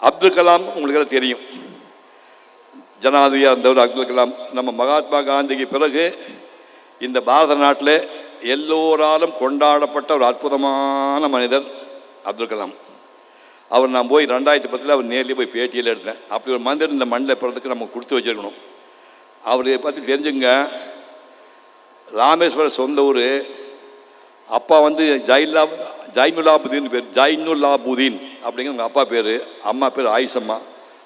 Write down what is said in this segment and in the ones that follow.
அப்துல் கலாம் உங்களுக்கு எல்லாம் தெரியும். ஜனாதிபதியாக இருந்தவர் அப்துல் கலாம். நம்ம மகாத்மா காந்திக்கு பிறகு இந்த பாரத நாட்டில் எல்லோராலும் கொண்டாடப்பட்ட ஒரு அற்புதமான மனிதர் அப்துல் கலாம். அவர் நான் போய் ரெண்டாயிரத்தி பத்தில் அவர் நேரில் போய் பேட்டியில் எடுத்தேன். அப்படி ஒரு மனிதர் இந்த மண்ணில் பிறதுக்கு நம்ம கொடுத்து வச்சுருக்கணும். அவரை பற்றி தெரிஞ்சுங்க. ராமேஸ்வரம் சொந்த ஊர். அப்பா வந்து ஜைலா ஜைனுலாபுதீன் பேர் ஜைனுலாபுதீன் அப்படிங்கிற உங்கள் அப்பா பேர். அம்மா பேர் ஆயிஷம்மா.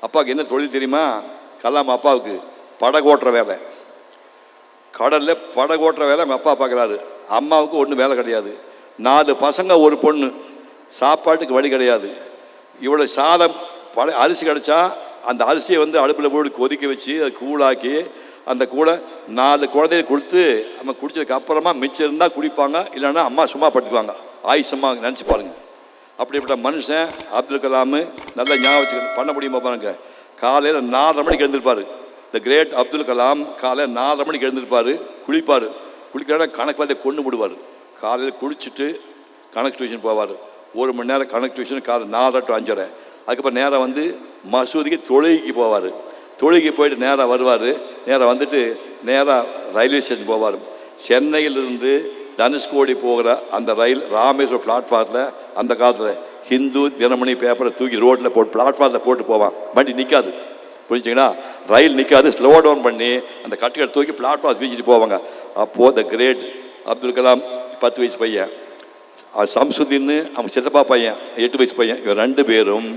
அப்பாவுக்கு என்ன தொழில் தெரியுமா? கலாம் அப்பாவுக்கு படகோட்டுற வேலை. கடலில் படகோட்டுற வேலை எங்கள் அப்பா பார்க்குறாரு. அம்மாவுக்கு ஒன்றும் வேலை கிடையாது. நாலு பசங்க ஒரு பொண்ணு. சாப்பாட்டுக்கு வழி கிடையாது. இவ்வளோ சாதம் பழ அரிசி கிடச்சா அந்த அரிசியை வந்து அடுப்பில் போட்டு கொதிக்க வச்சு அதை கூழாக்கி அந்த கூட நாலு குழந்தைய கொடுத்து நம்ம குடிச்சதுக்கு அப்புறமா மிச்சம் இருந்தால் குடிப்பாங்க இல்லைன்னா அம்மா சும்மா படுத்துக்குவாங்க. ஆயுஷம்மா நினச்சி பாருங்கள் அப்படிப்பட்ட மனுஷன் அப்துல் கலாம் நல்லா ஞாபகம் பண்ண முடியுமா பாருங்க. காலையில் நாலரை மணிக்கு எழுந்திருப்பார். இந்த கிரேட் அப்துல் கலாம் காலையில் நாலரை மணிக்கு எழுந்திருப்பார். குளிப்பார். குளிக்கிறா கணக்கு பார்த்து கொண்டு விடுவார் காலையில் குளிச்சுட்டு கணக்கு டியூஷன் போவார். ஒரு மணி நேரம் கணக்கு டியூஷன் காலை நாலரை டு அஞ்சரை. அதுக்கப்புறம் நேராக வந்து மசூதிக்கு தொழுகைக்கு போவார். தொழுகைக்கு போயிட்டு நேராக வருவார். நேராக வந்துட்டு நேராக ரயில்வே ஸ்டேஷன் போவார். சென்னையிலிருந்து தனுஷ்கோடி போகிற அந்த ரயில் ராமேஸ்வரம் பிளாட்ஃபார்மில் அந்த காலத்தில் ஹிந்து தினமணி பேப்பரை தூக்கி ரோட்டில் போட்டு பிளாட்ஃபார்மில் போட்டு போவான். வண்டி நிற்காது புரிஞ்சுங்களா? ரயில் நிற்காது ஸ்லோ டவுன் பண்ணி அந்த கட்டுகளை தூக்கி பிளாட்ஃபார்ம் வீச்சிட்டு போவாங்க. அப்போது த கிரேட் அப்துல் கலாம் பத்து வயசு பையன். சம்சுதின்னு சம்சுதீன்னு அவன் சித்தப்பா பையன் எட்டு வயசு பையன். இவன் ரெண்டு பேரும்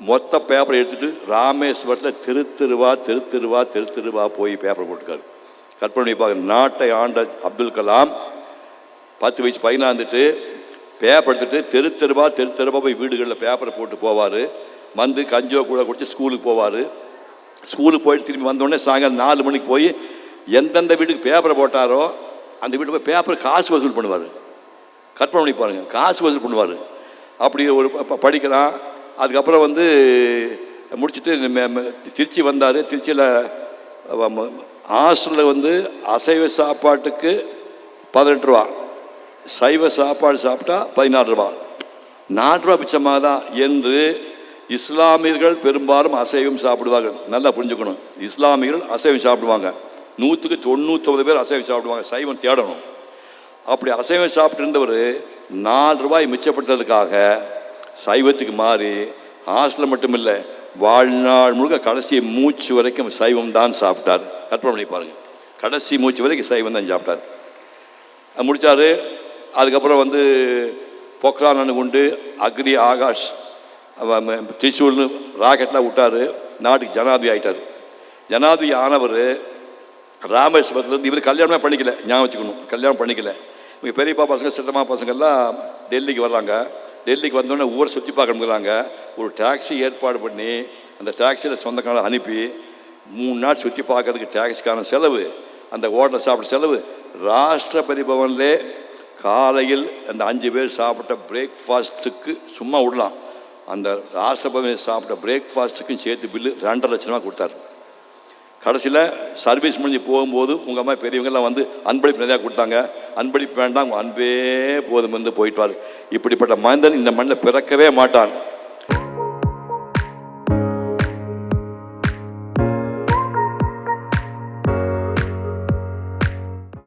மொத்த பேப்பரை எடுத்துட்டு ராமேஸ்வரத்தில் தெரு தெருவா தெரு தெருவா தெரு தெருவா போய் பேப்பர் போட்டுக்காரு கற்பனை பண்ணி பார்க்க நாட்டை ஆண்ட அப்துல் கலாம் பத்து வயசு பையனாக இருந்துட்டு பேப்பர் எடுத்துட்டு தெரு தெருவா தெரு போய் வீடுகளில் பேப்பரை போட்டு போவார். வந்து கஞ்சோ கூட குடிச்சு ஸ்கூலுக்கு போவார். ஸ்கூலுக்கு போயிட்டு திரும்பி வந்தோடனே சாயங்காலம் நாலு மணிக்கு போய் எந்தெந்த வீட்டுக்கு பேப்பரை போட்டாரோ அந்த வீட்டுக்கு போய் பேப்பர் காசு வசூல் பண்ணுவார். கற்பனை பண்ணி பாருங்கள் காசு வசூல் பண்ணுவார். அப்படி ஒரு படிக்கிறான். அதுக்கப்புறம் வந்து முடிச்சுட்டு மெ- மெ- திருச்சி வந்தார். திருச்சியில் ஹாஸ்டலில் வந்து அசைவ சாப்பாட்டுக்கு பதினெட்டு ரூபா. சைவ சாப்பாடு சாப்பிட்டா பதினாறு ரூபா. நாலு ரூபா பிச்சமாக தான் என்று இஸ்லாமியர்கள் பெரும்பாலும் அசைவம் சாப்பிடுவார்கள் நல்லா புரிஞ்சுக்கணும். இஸ்லாமியர்கள் அசைவம் சாப்பிடுவாங்க. நூற்றுக்கு தொண்ணூத்தொம்பது பேர் அசைவம் சாப்பிடுவாங்க. சைவம் தேடணும். அப்படி அசைவம் சாப்பிட்டு இருந்தவர் நாலு ரூபாய் மிச்சப்படுத்துறதுக்காக சைவத்துக்கு மாறி ஹாஸ்டலில் மட்டும் இல்லை வாழ்நாள் முழுக்க கடைசி மூச்சு வரைக்கும் சைவம் தான் சாப்பிட்டார். கற்பனை பண்ணி பாருங்கள் கடைசி மூச்சு வரைக்கும் சைவம் தான் சாப்பிட்டார். முடித்தார் அதுக்கப்புறம் வந்து பொக்ரான் கொண்டு அக்னி ஆகாஷ் திரிசூல்னு ராக்கெட்லாம் விட்டார். நாட்டுக்கு ஜனாதிபதி ஆகிட்டார் ஜனாதிபதி ஆனவர் ராமேஸ்வரத்துலேருந்து இவர் கல்யாணமே பண்ணிக்கல. ஞாபகம் வச்சுக்கணும். கல்யாணம் பண்ணிக்கல. இவங்க பெரியப்பா பசங்க சித்தம்மா பசங்கள்லாம் டெல்லிக்கு வர்றாங்க. டெல்லிக்கு வந்தோடனே ஊரை சுற்றி பார்க்கணுங்கிறாங்க ஒரு டாக்ஸி ஏற்பாடு பண்ணி அந்த டாக்ஸியில் சொந்தக்காரன் அனுப்பி மூணு நாள் சுற்றி பார்க்கறதுக்கு டாக்ஸிக்கான செலவு அந்த ஹோட்டலில் சாப்பிட்ற செலவு ராஷ்டிரபதி பவன்லே காலையில் அந்த அஞ்சு பேர் சாப்பிட்ட பிரேக்ஃபாஸ்ட்டுக்கு சும்மா விடலாம். அந்த ராஷ்டிரபதி சாப்பிட்ட பிரேக்ஃபாஸ்ட்டுக்கும் சேர்த்து பில்லு ரெண்டரை லட்ச ரூபா கொடுத்தாரு. கடைசியில் சர்வீஸ் முடிஞ்சு போகும்போது உங்கள் அம்மா பெரியவங்கெல்லாம் வந்து அன்பளிப்பு நிறையா கொடுத்தாங்க. அன்பளிப்பு வேண்டாம் உங்கள் அன்பே போதும் என்று போயிட்டார். இப்படிப்பட்ட மனிதன் இந்த மண்ணில் பிறக்கவே மாட்டான்.